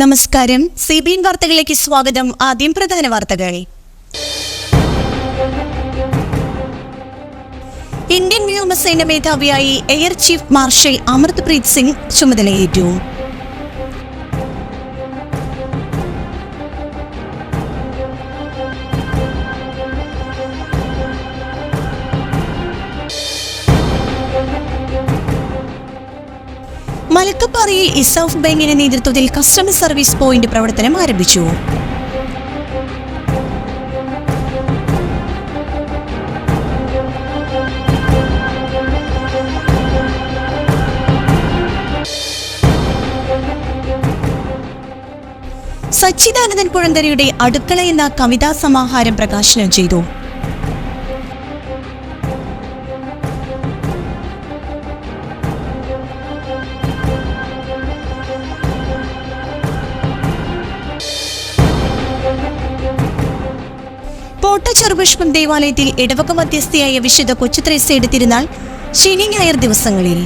നമസ്കാരം. C B N വാർത്തകളിലേക്ക് സ്വാഗതം. ആദ്യം പ്രധാന വാർത്തകൾ. ഇന്ത്യൻ വ്യോമസേന മേധാവിയായി air chief marshal Amritpreet Singh ചുമതലയേറ്റു. മലക്കപ്പാറയിൽ ഇസൌഫ് ബാങ്കിന്റെ നേതൃത്വത്തിൽ കസ്റ്റമർ സർവീസ് പോയിന്റ് പ്രവർത്തനം ആരംഭിച്ചു. സച്ചിദാനന്ദൻ പുഴന്തരയുടെ അടുക്കള എന്ന കവിതാ സമാഹാരം പ്രകാശനം ചെയ്തു. ചെറുപുഷ്പം ദേവാലയത്തിൽ ഇടവക മധ്യസ്ഥയായ വിശുദ്ധ കൊച്ചുത്രേസയുടെ തിരുനാൾ ശനി ഞായർ ദിവസങ്ങളിൽ.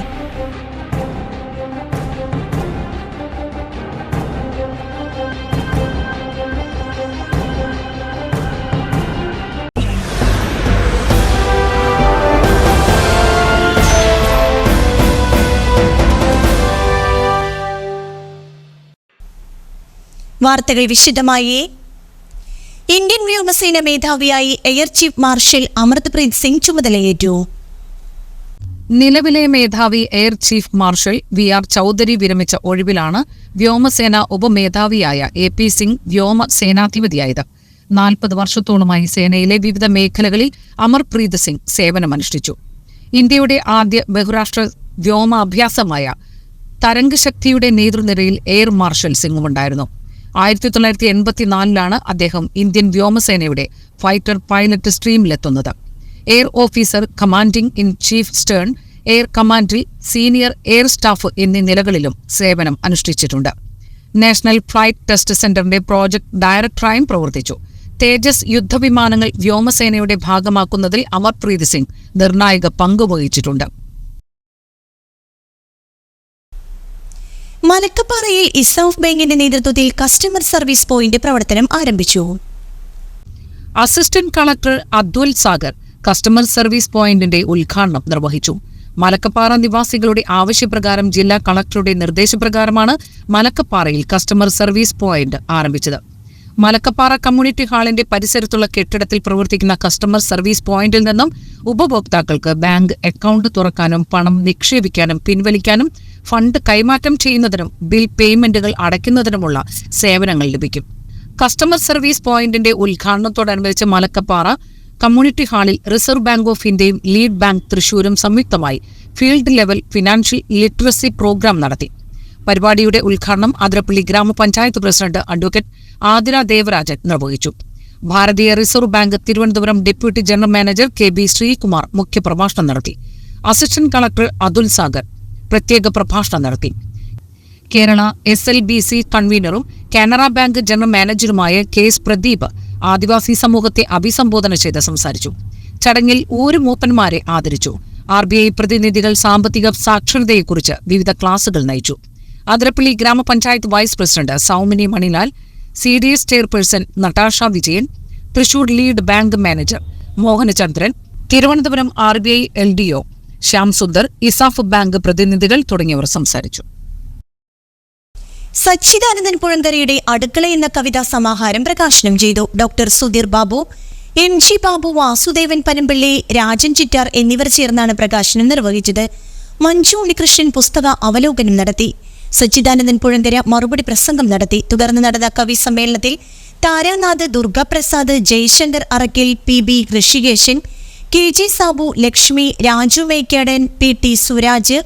വാർത്തകൾ വിശദമായി. ഇന്ത്യൻ വ്യോമസേന മേധാവിയായി air chief marshal Amritpreet Singh ചുമതലയേറ്റു. നിലവിലെ മേധാവി air chief marshal V R Chaudhari വിരമിച്ച ഒഴിവിലാണ് വ്യോമസേന ഉപമേധാവിയായ എ പി സിംഗ് വ്യോമ സേനാധിപതിയായത് നാൽപ്പത് വർഷത്തോളമായി സേനയിലെ വിവിധ മേഖലകളിൽ അമർപ്രീത് സിംഗ് സേവനമനുഷ്ഠിച്ചു. ഇന്ത്യയുടെ ആദ്യ ബഹുരാഷ്ട്ര വ്യോമാഭ്യാസമായ തരംഗശക്തിയുടെ നേതൃനിരയിൽ എയർ മാർഷൽ സിംഗുമുണ്ടായിരുന്നു. ആയിരത്തി തൊള്ളായിരത്തി എൺപത്തിനാലിലാണ് അദ്ദേഹം ഇന്ത്യൻ വ്യോമസേനയുടെ fighter pilot സ്ട്രീമിലെത്തുന്നത്. Air officer commanding in chief eastern air commander senior air staff എന്നീ നിലകളിലും സേവനം അനുഷ്ഠിച്ചിട്ടുണ്ട്. നാഷണൽ ഫ്ലൈറ്റ് ടെസ്റ്റ് സെന്ററിന്റെ പ്രോജക്ട് ഡയറക്ടറായും പ്രവർത്തിച്ചു. തേജസ് യുദ്ധവിമാനങ്ങൾ വ്യോമസേനയുടെ ഭാഗമാക്കുന്നതിൽ അമർപ്രീത് സിംഗ് നിർണായക പങ്കുവഹിച്ചിട്ടുണ്ട് മലക്കപ്പാറയിൽ ഇസൌഫ് ബാങ്കിന്റെ നേതൃത്വത്തിൽ കസ്റ്റമർ സർവീസ് പോയിന്റ് പ്രവർത്തനം ആരംഭിച്ചു. Assistant collector Athul Sagar customer service പോയിന്റിന്റെ ഉദ്ഘാടനം നിർവഹിച്ചു. മലക്കപ്പാറ നിവാസികളുടെ ആവശ്യപ്രകാരം ജില്ലാ കളക്ടറുടെ നിർദ്ദേശപ്രകാരമാണ് മലക്കപ്പാറയിൽ കസ്റ്റമർ സർവീസ് പോയിന്റ് ആരംഭിച്ചത്. മലക്കപ്പാറ കമ്മ്യൂണിറ്റി ഹാളിന്റെ പരിസരത്തുള്ള കെട്ടിടത്തിൽ പ്രവർത്തിക്കുന്ന കസ്റ്റമർ സർവീസ് പോയിന്റിൽ നിന്നും ഉപഭോക്താക്കൾക്ക് ബാങ്ക് അക്കൗണ്ട് തുറക്കാനും പണം നിക്ഷേപിക്കാനും പിൻവലിക്കാനും ഫണ്ട് കൈമാറ്റം ചെയ്യുന്നതിനും ബിൽ പേയ്മെന്റുകൾ അടയ്ക്കുന്നതിനുമുള്ള സേവനങ്ങൾ ലഭിക്കും. കസ്റ്റമർ സർവീസ് പോയിന്റിന്റെ ഉദ്ഘാടനത്തോടനുബന്ധിച്ച് മലക്കപ്പാറ കമ്മ്യൂണിറ്റി ഹാളിൽ റിസർവ് ബാങ്ക് ഓഫ് ഇന്ത്യയും ലീഡ് ബാങ്ക് തൃശൂരും സംയുക്തമായി field level financial literacy programme നടത്തി. പരിപാടിയുടെ ഉദ്ഘാടനം അതിരപ്പള്ളി ഗ്രാമപഞ്ചായത്ത് പ്രസിഡന്റ് അഡ്വക്കേറ്റ് ആതിര ദേവരാജൻ നിർവഹിച്ചു. ഭാരതീയ Reserve Bank Thiruvananthapuram deputy general manager K B Sreekumar മുഖ്യപ്രഭാഷണം നടത്തി. അസിസ്റ്റന്റ് കളക്ടർ അതുൽ സാഗർ പ്രത്യേക പ്രഭാഷണം നടത്തി. Kerala S L B C കൺവീനറും Canara bank general മാനേജറുമായ കെ എസ് പ്രദീപ് ആദിവാസി സമൂഹത്തെ അഭിസംബോധന ചെയ്ത് സംസാരിച്ചു. ചടങ്ങിൽ ഊര് മൂപ്പന്മാരെ ആദരിച്ചു. ആർ ബി ഐ പ്രതിനിധികൾ സാമ്പത്തിക സാക്ഷരതയെക്കുറിച്ച് വിവിധ ക്ലാസുകൾ നയിച്ചു. Athirappilly grama panchayat vice president Soumini Manilal C D S chairperson Natasha Vijayan Thrissur lead bank manager Mohanachandran Thiruvananthapuram R B I L D O Shyam Sundar ESAF bank പ്രതിനിധികൾ തുടങ്ങിയവർ സംസാരിച്ചു. സച്ചിദാനന്ദൻ പുഴന്തരയുടെ അടുക്കള എന്ന കവിതാ സമാഹാരം പ്രകാശനം ചെയ്തു. Doctor Sudheer Babu M G Babu Vasudevan Panampilly Rajan Chittar എന്നിവർ ചേർന്നാണ് പ്രകാശനം നിർവഹിച്ചത്. മഞ്ജു ഉണ്ണികൃഷ്ണൻ പുസ്തക അവലോകനം നടത്തി. സച്ചിദാനന്ദൻ പുഴന്തര മറുപടി പ്രസംഗം നടത്തി. തുടർന്ന് നടന്ന കവി സമ്മേളനത്തിൽ Tharanath Durgaprasad Jayashankar Arakkil P B Rishikesan K G Sabu Lakshmi Raju Mekkadan P T Suraj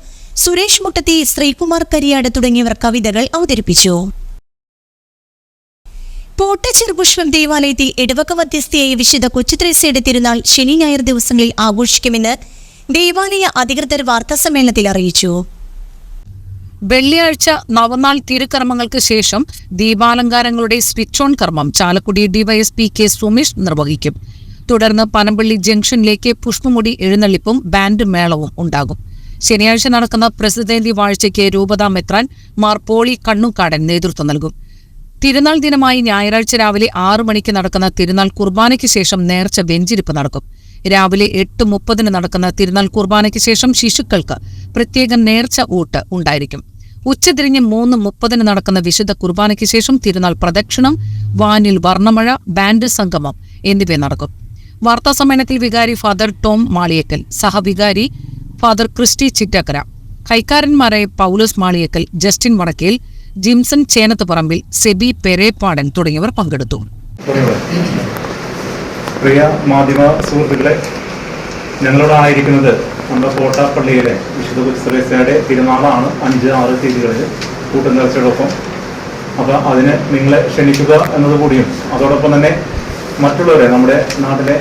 Suresh Muttathi Sreekumar Kariyad തുടങ്ങിയവർ കവിതകൾ അവതരിപ്പിച്ചു. പോട്ട ചെറുപുഷ്പം ദേവാലയത്തിൽ ഇടവക മധ്യസ്ഥയായ വിശുദ്ധ കൊച്ചുത്രേസയുടെ തിരുനാൾ ശനി ഞായർ ദിവസങ്ങളിൽ ആഘോഷിക്കുമെന്ന് ദേവാലയ അധികൃതർ വാർത്താസമ്മേളനത്തിൽ അറിയിച്ചു. വെള്ളിയാഴ്ച നവനാൾ തിരുക്കർമ്മങ്ങൾക്ക് ശേഷം ദീപാലങ്കാരങ്ങളുടെ സ്വിച്ച് ഓൺ കർമ്മം ചാലക്കുടി ഡിവൈഎസ്പി കെ സുമേഷ് നിർവഹിക്കും. തുടർന്ന് പനമ്പള്ളി ജംഗ്ഷനിലേക്ക് പുഷ്പമുടി എഴുന്നള്ളിപ്പും ബാൻഡ് മേളവും ഉണ്ടാകും. ശനിയാഴ്ച നടക്കുന്ന പ്രസിദ്ധേന്തി വാഴ്ചയ്ക്ക് രൂപതാ മെത്രാൻ മാർ പോളി കണ്ണുക്കാടൻ നേതൃത്വം നൽകും. തിരുനാൾ ദിനമായി ഞായറാഴ്ച രാവിലെ ആറു മണിക്ക് നടക്കുന്ന തിരുനാൾ കുർബാനയ്ക്ക് ശേഷം നേർച്ച വെഞ്ചിരിപ്പ് നടക്കും. രാവിലെ എട്ട് മുപ്പതിന് നടക്കുന്ന തിരുനാൾ കുർബാനയ്ക്ക് ശേഷം ശിശുക്കൾക്ക് പ്രത്യേക നേർച്ച ഊട്ട് ഉണ്ടായിരിക്കും. ഉച്ചതിരിഞ്ഞ് മൂന്ന് മുപ്പതിന് നടക്കുന്ന വിശുദ്ധ കുർബാനയ്ക്ക് ശേഷം തിരുനാൾ പ്രദക്ഷിണം വാനിൽ വർണമഴ ബാൻഡ് സംഗമം എന്നിവ നടക്കും. വാർത്താ സമ്മേളനത്തിൽ വികാരി ഫാദർ ടോം മാളിയക്കൽ സഹവികാരി ഫാദർ ക്രിസ്റ്റി ചിറ്റക്കര കൈക്കാരന്മാരായ പൗലോസ് മാളിയക്കൽ ജസ്റ്റിൻ വടക്കേൽ ജിംസൺ ചേനത്ത് പറമ്പിൽ സെബി പെരേപ്പാടൻ തുടങ്ങിയവർ പങ്കെടുത്തു. പ്രിയ മാധ്യമ സുഹൃത്തുക്കളെ ഞങ്ങളിവിടെ ആയിരിക്കുന്നത് നമ്മുടെ കോട്ടാപ്പള്ളിയിലെ പള്ളിയിലെ വിശുദ്ധ പുസ്തകയുടെ തിരുനാളാണ് അഞ്ച് ആറ് തീയതികളിൽ കൂട്ടുനേർച്ചയോടൊപ്പം അപ്പോൾ അതിന് നിങ്ങളെ ക്ഷണിക്കുക എന്നതുകൂടിയും അതോടൊപ്പം തന്നെ മറ്റുള്ളവരെ നമ്മുടെ നാട്ടിലെ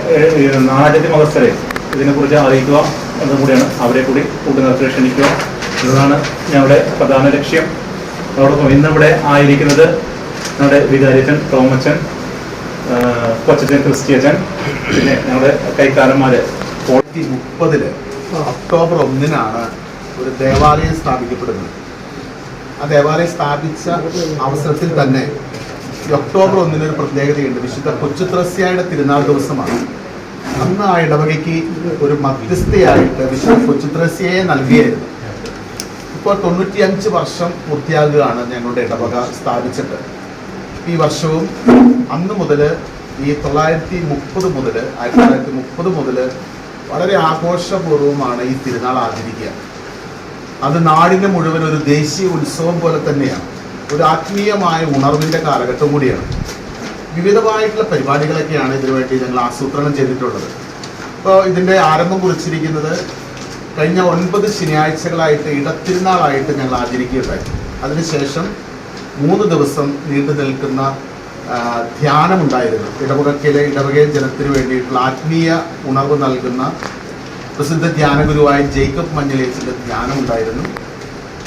നാടിന്റെ മതസ്ഥരെ ഇതിനെക്കുറിച്ച് അറിയിക്കുക എന്നതുകൂടിയാണ് അവരെ കൂടി കൂട്ടുനേർച്ച ക്ഷണിക്കുക. എന്നതാണ് ഞങ്ങളുടെ പ്രധാന ലക്ഷ്യം. അതോടൊപ്പം ഇന്നിവിടെ ആയിരിക്കുന്നത് നമ്മുടെ വികാരിച്ചൻ തോമച്ചൻ ആഹ് കൊച്ചച്ചൻ ക്രിസ്ത്യച്ചൻ പിന്നെ ഞങ്ങളുടെ കൈക്കാരന്മാര് ഫോർട്ടി മുപ്പതിൽ ഒക്ടോബർ ഒന്നിനാണ് ഒരു ദേവാലയം സ്ഥാപിക്കപ്പെടുന്നത്. ആ ദേവാലയം സ്ഥാപിച്ച അവസരത്തിൽ തന്നെ ഈ ഒക്ടോബർ ഒന്നിന് ഒരു പ്രത്യേകതയുണ്ട്. വിശുദ്ധ കൊച്ചുത്രസ്യായുടെ തിരുനാൾ ദിവസമാണ്. അന്ന് ആ ഇടവകയ്ക്ക് ഒരു മധ്യസ്ഥയായിട്ട് വിശുദ്ധ കൊച്ചുത്രസ്യയെ നൽകിയായിരുന്നു. ഇപ്പോൾ തൊണ്ണൂറ്റിയഞ്ച് വർഷം പൂർത്തിയാകുകയാണ് ഞങ്ങളുടെ ഇടവക സ്ഥാപിച്ചിട്ട്. ഈ വർഷവും അന്ന് മുതൽ ഈ തൊള്ളായിരത്തി മുപ്പത് മുതൽ ആയിരത്തി തൊള്ളായിരത്തി മുപ്പത് മുതൽ വളരെ ആഘോഷപൂർവമാണ് ഈ തിരുനാൾ ആചരിക്കുക. അത് നാടിന് മുഴുവൻ ഒരു ദേശീയ ഉത്സവം പോലെ തന്നെയാണ്. ഒരു ആത്മീയമായ ഉണർവിന്റെ കാലഘട്ടം കൂടിയാണ്. വിവിധമായിട്ടുള്ള പരിപാടികളൊക്കെയാണ് ഇതിനുവേണ്ടി ഞങ്ങൾ ആസൂത്രണം ചെയ്തിട്ടുള്ളത്. ഇപ്പോൾ ഇതിന്റെ ആരംഭം കുറിച്ചിരിക്കുന്നത് കഴിഞ്ഞ ഒൻപത് ശനിയാഴ്ചകളായിട്ട് ഇടത്തിരുന്നാളായിട്ട് ഞങ്ങൾ ആചരിക്കുകയുണ്ടായി. അതിനുശേഷം മൂന്ന് ദിവസം നീണ്ടു നിൽക്കുന്ന ധ്യാനമുണ്ടായിരുന്നു. ഇടവകയിലെ ഇടവക ജനത്തിന് വേണ്ടിയിട്ടുള്ള ആത്മീയ ഉണർവ് നൽകുന്ന പ്രസിദ്ധ ധ്യാനഗുരുവായ ജേക്കബ് മഞ്ഞലേച്ചിന്റെ ധ്യാനമുണ്ടായിരുന്നു.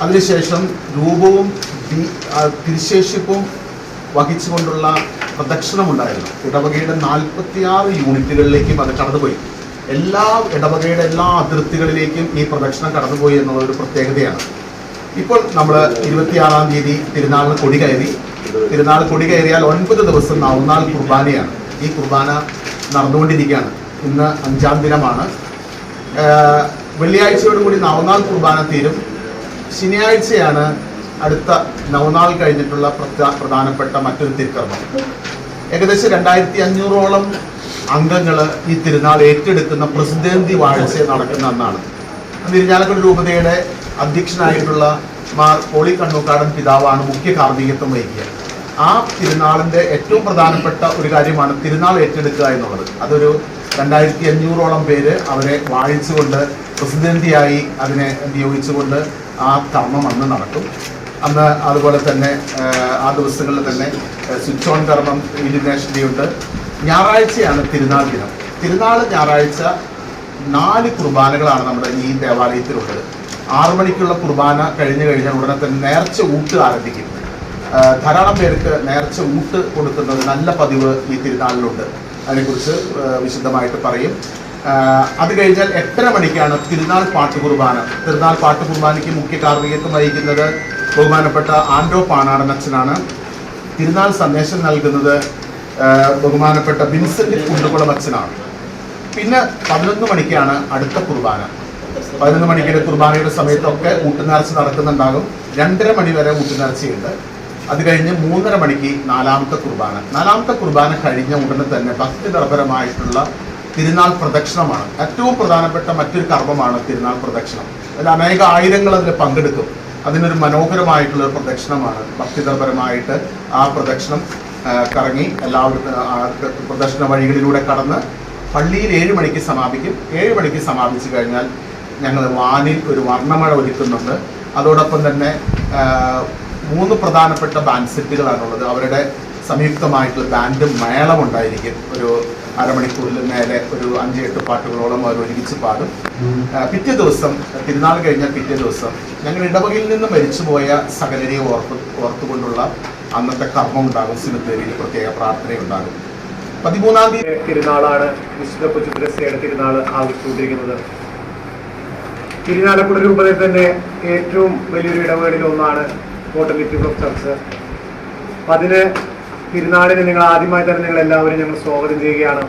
അതിനുശേഷം രൂപവും തിരുശേഷിപ്പും വഹിച്ചുകൊണ്ടുള്ള പ്രദക്ഷിണമുണ്ടായിരുന്നു. ഇടവകയുടെ നാൽപ്പത്തിയാറ് യൂണിറ്റുകളിലേക്കും അത് കടന്നുപോയി. എല്ലാ ഇടവകയുടെ എല്ലാ അതിർത്തികളിലേക്കും ഈ പ്രദക്ഷിണം കടന്നുപോയി എന്നുള്ള ഒരു പ്രത്യേകതയാണ്. ഇപ്പോൾ നമ്മൾ ഇരുപത്തിയാറാം തീയതി തിരുനാളിന് കൊടി കയറി. തിരുനാൾ കൊടി കയറിയാൽ ഒൻപത് ദിവസം നവനാൾ കുർബാനയാണ്. ഈ കുർബാന നടന്നുകൊണ്ടിരിക്കുകയാണ്. ഇന്ന് അഞ്ചാം ദിനമാണ്. വെള്ളിയാഴ്ചയോടുകൂടി നവനാൾ കുർബാന തീരും. ശനിയാഴ്ചയാണ് അടുത്ത നവനാൾ കഴിഞ്ഞിട്ടുള്ള പ്രധാ- പ്രധാനപ്പെട്ട മറ്റൊരു തിരുക്കർമ്മം. ഏകദേശം രണ്ടായിരത്തി അഞ്ഞൂറോളം അംഗങ്ങൾ ഈ തിരുനാൾ ഏറ്റെടുക്കുന്ന പ്രസിദ്ധന്തി വാഴ്ച നടക്കുന്ന അന്നാണ്. തിരുഞ്ഞാലക്കുടി രൂപതയുടെ അധ്യക്ഷനായിട്ടുള്ള മാർ പോളി കണ്ണൂക്കാടൻ പിതാവാണ് മുഖ്യ കാർമ്മികത്വം വഹിക്കുക. ആ തിരുനാളിന്റെ ഏറ്റവും പ്രധാനപ്പെട്ട ഒരു കാര്യമാണ് തിരുനാൾ ഏറ്റെടുക്കുക എന്നുള്ളത്. അതൊരു രണ്ടായിരത്തി അഞ്ഞൂറോളം പേര് അവരെ വാഴിച്ചുകൊണ്ട് പ്രസിഡന്റിയായി അതിനെ നിയോഗിച്ചുകൊണ്ട് ആ കർമ്മം അന്ന് നടക്കും. അന്ന് അതുപോലെ തന്നെ ആ, ദിവസങ്ങളിൽ തന്നെ സ്വിച്ച് ഓൺ കർമ്മം ഇലിമിനേഷൻ ഡേ ഞായറാഴ്ചയാണ് തിരുനാൾ ദിനം. തിരുനാൾ ഞായറാഴ്ച നാല് കുർബാനകളാണ് നമ്മുടെ ഈ ദേവാലയത്തിലുള്ളത്. ആറു മണിക്കുള്ള കുർബാന കഴിഞ്ഞു കഴിഞ്ഞാൽ ഉടനെ തന്നെ നേർച്ച ഊട്ട് ആരംഭിക്കും. ധാരാളം പേർക്ക് നേർച്ച ഊട്ട് കൊടുക്കുന്നത് നല്ല പതിവ് ഈ തിരുനാളിലുണ്ട്. അതിനെക്കുറിച്ച് വിശദമായിട്ട് പറയും. അത് കഴിഞ്ഞാൽ എട്ടര മണിക്കാണ് തിരുനാൾ പാട്ട് കുർബാന. തിരുനാൾ പാട്ട് കുർബാനയ്ക്ക് മുഖ്യ കാർമ്മികത്വം വഹിക്കുന്നത് ബഹുമാനപ്പെട്ട ആൻഡോ പാണാടൻ അച്ഛനാണ്. തിരുനാൾ സന്ദേശം നൽകുന്നത് ബഹുമാനപ്പെട്ട വിൻസെന്റ് കുണ്ടുകുളം അച്ഛനാണ്. പിന്നെ പതിനൊന്ന് മണിക്കാണ് അടുത്ത കുർബാന. പതിനൊന്ന് മണിക്കൊരു കുർബാനയുടെ സമയത്തൊക്കെ ഊട്ടുനേർച്ച നടക്കുന്നുണ്ടാകും. രണ്ടര മണി വരെ ഊട്ടുനേർച്ചയുണ്ട് അത് കഴിഞ്ഞ് മൂന്നര മണിക്ക് നാലാമത്തെ കുർബാന. നാലാമത്തെ കുർബാന കഴിഞ്ഞ ഉടനെ തന്നെ ഭക്തി നിർഭരമായിട്ടുള്ള തിരുനാൾ പ്രദക്ഷിണമാണ്. ഏറ്റവും പ്രധാനപ്പെട്ട മറ്റൊരു കർമ്മമാണ് തിരുനാൾ പ്രദക്ഷിണം. അതിൽ അനേക ആയിരങ്ങൾ അതിൽ പങ്കെടുക്കും. അതിനൊരു മനോഹരമായിട്ടുള്ള ഒരു പ്രദക്ഷിണമാണ് ഭക്തിതരപരമായിട്ട് ആ പ്രദക്ഷിണം കറങ്ങി എല്ലാവരും പ്രദക്ഷിണ വഴികളിലൂടെ കടന്ന് പള്ളിയിൽ ഏഴ് മണിക്ക് സമാപിക്കും. ഏഴ് മണിക്ക് സമാപിച്ചു കഴിഞ്ഞാൽ ഞങ്ങൾ വാനിൽ ഒരു വർണമഴ ഒരുക്കുന്നുണ്ട്. അതോടൊപ്പം തന്നെ മൂന്ന് പ്രധാനപ്പെട്ട ബാൻഡ് സെറ്റുകളാണുള്ളത്. അവരുടെ സംയുക്തമായിട്ടുള്ള ബാൻഡ് മേളം ഉണ്ടായിരിക്കും. ഒരു അരമണിക്കൂറിൽ മേലെ ഒരു അഞ്ച് എട്ട് പാട്ടുകളോളം അവർ ഒരുമിച്ച് പാടും. പിറ്റേ ദിവസം തിരുനാൾ കഴിഞ്ഞ പിറ്റേ ദിവസം ഞങ്ങൾ ഇടവകയിൽ നിന്ന് മരിച്ചുപോയ സകലരെ ഓർത്ത് ഓർത്തുകൊണ്ടുള്ള അന്നത്തെ കർമ്മം ഉണ്ടാകും. സിമിത്തേരിയിൽ പ്രത്യേക പ്രാർത്ഥനയുണ്ടാകും പതിമൂന്നാം തീയതി തിരുനാളാണ് വിശുദ്ധ കൊച്ചുദ്രസ്യയുടെ തിരുനാൾ ആഘോഷിച്ചുകൊണ്ടിരിക്കുന്നത്. തിരുനാലക്കുട രൂപതയിൽ തന്നെ ഏറ്റവും വലിയൊരു ഇടവേളയിൽ ഒന്നാണ് കോട്ടൺ ലിറ്റി ഓഫ് ചർച്ച്. അപ്പം അതിന് തിരുനാടിന് നിങ്ങൾ ആദ്യമായി തന്നെ നിങ്ങൾ എല്ലാവരും ഞങ്ങൾ സ്വാഗതം ചെയ്യുകയാണ്.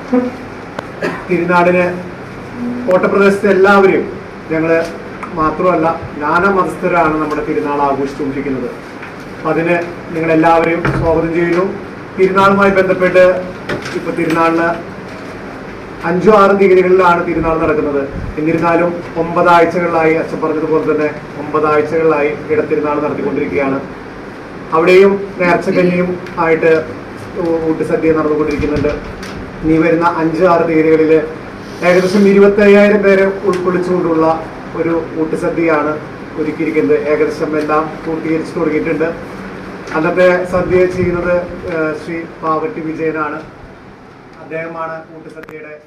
തിരുനാടിന് കോട്ടപ്രദേശത്തെ എല്ലാവരും ഞങ്ങൾ മാത്രമല്ല നാനാ മതസ്ഥരാണ് നമ്മുടെ തിരുനാൾ ആഘോഷിച്ചുകൊണ്ടിരിക്കുന്നത്. അതിന് നിങ്ങളെല്ലാവരെയും സ്വാഗതം ചെയ്യുന്നു. തിരുനാളുമായി ബന്ധപ്പെട്ട് ഇപ്പോൾ തിരുനാളിന് അഞ്ചോ ആറ് തീയതികളിലാണ് തിരുനാൾ നടക്കുന്നത്. എന്നിരുന്നാലും ഒമ്പതാഴ്ചകളിലായി അച്ഛൻ പറഞ്ഞതുപോലെ തന്നെ ഒമ്പതാഴ്ചകളിലായി ഇടത്തിരുനാൾ നടത്തിക്കൊണ്ടിരിക്കുകയാണ്. അവിടെയും നേർച്ചക്കല്ലിയും ആയിട്ട് ഊട്ടുസദ്യ നടന്നുകൊണ്ടിരിക്കുന്നുണ്ട്. ഇനി വരുന്ന അഞ്ച് ആറ് തീയതികളിൽ ഏകദേശം ഇരുപത്തി അയ്യായിരം പേരെ ഉൾക്കൊള്ളിച്ചുകൊണ്ടുള്ള ഒരു ഊട്ടുസദ്യയാണ് ഒരുക്കിയിരിക്കുന്നത്. ഏകദേശം എല്ലാം പൂർത്തീകരിച്ചു തുടങ്ങിയിട്ടുണ്ട്. അന്നത്തെ സദ്യ ചെയ്യുന്നത് ശ്രീ പാവട്ടി വിജയനാണ്.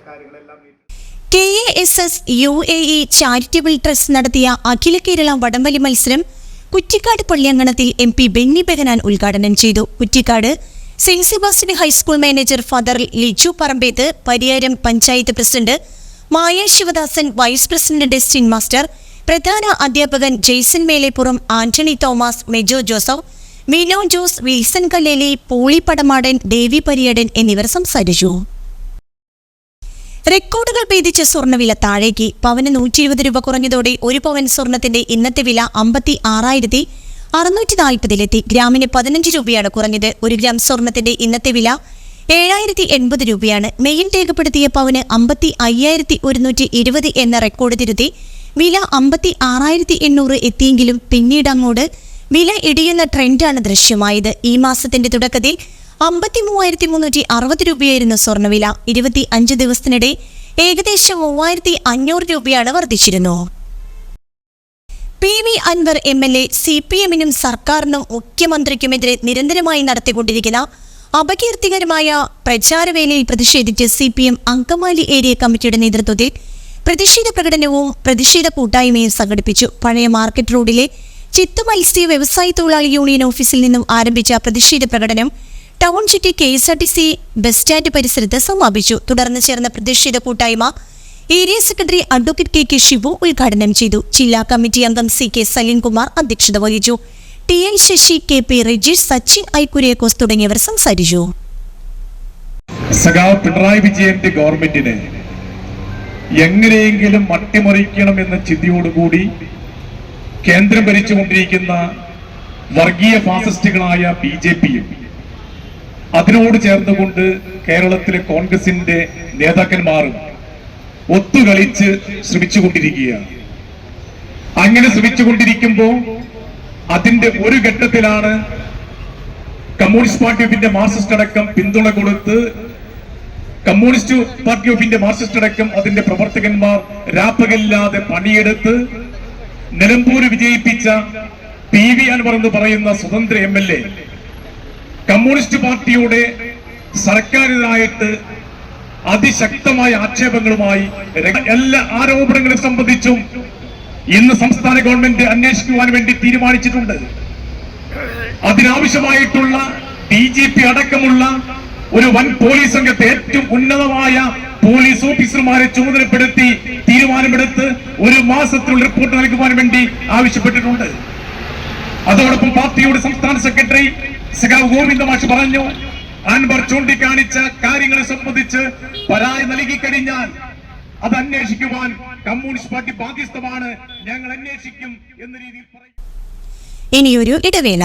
കാര്യങ്ങളെല്ലാം. K A S S U A E charitable trust നടത്തിയ അഖില കേരള വടംവലി മത്സരം കുറ്റിക്കാട് പള്ളിയങ്കണത്തിൽ എം പി ബെന്നി ബെഹനാൻ ഉദ്ഘാടനം ചെയ്തു Kuttikkad Saint Sebastian high school manager father Liju Parambeth Pariyaram panchayat president Maya Sivadasan vice president Destin master പ്രധാന അധ്യാപകൻ ജെയ്സൺ മേലേപ്പുറം ആന്റണി തോമസ് മെജോ ജോസഫ് മിനോ ജോസ് വിൽസൺ കല്ലേലി പോളി ദേവി പരിയടൻ എന്നിവർ സംസാരിച്ചു. റെക്കോർഡുകൾ ഭേദിച്ച് സ്വർണവില താഴേക്ക്. പവന് നൂറ്റി ഇരുപത് രൂപ കുറഞ്ഞതോടെ ഒരു പവൻ സ്വർണത്തിന്റെ ഇന്നത്തെ വില അമ്പത്തി ആറായിരത്തി അറുന്നൂറ്റി നാൽപ്പതിലെത്തി ഗ്രാമിന് പതിനഞ്ച് രൂപയാണ് കുറഞ്ഞത്. ഒരു ഗ്രാം സ്വർണത്തിന്റെ ഇന്നത്തെ വില ഏഴായിരത്തി എൺപത് രൂപയാണ്. മെയിൻ രേഖപ്പെടുത്തിയ പവന് അമ്പത്തി അയ്യായിരത്തി ഒരുന്നൂറ്റി ഇരുപത് എന്ന റെക്കോർഡ് തിരുത്തി. വില അമ്പത്തി ആറായിരത്തി എണ്ണൂറ് എത്തിയെങ്കിലും പിന്നീട് അങ്ങോട്ട് വില ഇടിയുന്ന ട്രെൻഡാണ് ദൃശ്യമായത്. ഈ മാസത്തിന്റെ തുടക്കത്തിൽ അമ്പത്തി മൂവായിരത്തി മുന്നൂറ്റി അറുപത് രൂപയായിരുന്നു സ്വർണവില ഇരുപത്തി അഞ്ച് ദിവസത്തിനിടെ ഏകദേശം മൂവായിരത്തി അഞ്ഞൂറ് രൂപയാണ് വർദ്ധിച്ചിരുന്നു P V Anwar M L A C P എമ്മിനും സർക്കാരിനും മുഖ്യമന്ത്രിക്കുമെതിരെ നിരന്തരമായി നടത്തിക്കൊണ്ടിരിക്കുന്ന അപകീർത്തികരമായ പ്രചാരവേലയിൽ പ്രതിഷേധിച്ച് C P M Angamaly area കമ്മിറ്റിയുടെ നേതൃത്വത്തിൽ പ്രതിഷേധ പ്രകടനവും പ്രതിഷേധ കൂട്ടായ്മയും സംഘടിപ്പിച്ചു. പഴയ മാർക്കറ്റ് റോഡിലെ ചിത്തു മത്സ്യ വ്യവസായ തൊഴിലാളി യൂണിയൻ ഓഫീസിൽ നിന്നും ആരംഭിച്ച പ്രതിഷേധ പ്രകടനം town city K S R T C bus stand പരിസരത്ത് സമാപിച്ചു. തുടർന്ന് ചേർന്ന പ്രതിഷേധ കൂട്ടായ്മ area secretary advocate K K Shivu ഉദ്ഘാടനം ചെയ്തു. ജില്ലാ കമ്മിറ്റി അംഗം സി കെ സലീൻകുമാർ അധ്യക്ഷത വഹിച്ചു. T N Sasi K P Rajeesh Sachin Aikkuriyakose തുടങ്ങിയവർ സംസാരിച്ചു. സഖാവ് പിണറായി വിജയന്റെ ഗവൺമെന്റിനെ എങ്ങനെയെങ്കിലും അട്ടിമറിക്കണമെന്ന ചിന്തയോടുകൂടി കേന്ദ്രം ഭരിച്ചുകൊണ്ടിരിക്കുന്ന വർഗീയ ഫാസിസ്റ്റുകളായ ബി ജെ പിയും അതിനോട് ചേർന്നുകൊണ്ട് കേരളത്തിലെ കോൺഗ്രസിന്റെ നേതാക്കന്മാരും ഒത്തുകളിച്ച് ശ്രമിച്ചുകൊണ്ടിരിക്കുകയാണ്. അങ്ങനെ ശ്രമിച്ചുകൊണ്ടിരിക്കുമ്പോൾ അതിന്റെ ഒരു ഘട്ടത്തിലാണ് communist party of India Marxist അടക്കം പിന്തുണ കൊടുത്ത് communist party of India Marxist അടക്കം അതിന്റെ പ്രവർത്തകന്മാർ രാപ്പകലില്ലാതെ പണിയെടുത്ത് നിലമ്പൂര് വിജയിപ്പിച്ച പി വി അൻവർ എന്ന് പറയുന്ന സ്വതന്ത്ര എം എൽ എ കമ്മ്യൂണിസ്റ്റ് പാർട്ടിയുടെ സർക്കാരിനായിട്ട് അതിശക്തമായ ആക്ഷേപങ്ങളുമായി എല്ലാ ആരോപണങ്ങളെ സംബന്ധിച്ചും ഇന്ന് സംസ്ഥാന ഗവൺമെന്റ് അന്വേഷിക്കുവാൻ വേണ്ടി തീരുമാനിച്ചിട്ടുണ്ട്. അതിനാവശ്യമായിട്ടുള്ള ഡി ജി പി അടക്കമുള്ള ഒരു വൻ പോലീസ് സംഘത്തെ ഏറ്റവും ഉന്നതമായ പോലീസ് ഓഫീസർമാരെ ചുമതലപ്പെടുത്തി തീരുമാനമെടുത്ത് ഒരു മാസത്തിനുള്ള റിപ്പോർട്ട് നൽകുവാൻ വേണ്ടി ആവശ്യപ്പെട്ടിട്ടുണ്ട്. അതോടൊപ്പം പാർട്ടിയുടെ സംസ്ഥാന സെക്രട്ടറി സഖാവ് ഗോവിന്ദ മാഷ് പറഞ്ഞു അൻവർ ചൂണ്ടിക്കാണിച്ച കാര്യങ്ങളെ സംബന്ധിച്ച് പരാതി നൽകി കഴിഞ്ഞാൽ അത് അന്വേഷിക്കുവാൻ കമ്മ്യൂണിസ്റ്റ് പാർട്ടി ബാധ്യസ്ഥമാണ്. ഞങ്ങൾ അന്വേഷിക്കും എന്ന രീതിയിൽ ഇനിയൊരു ഇടവേള.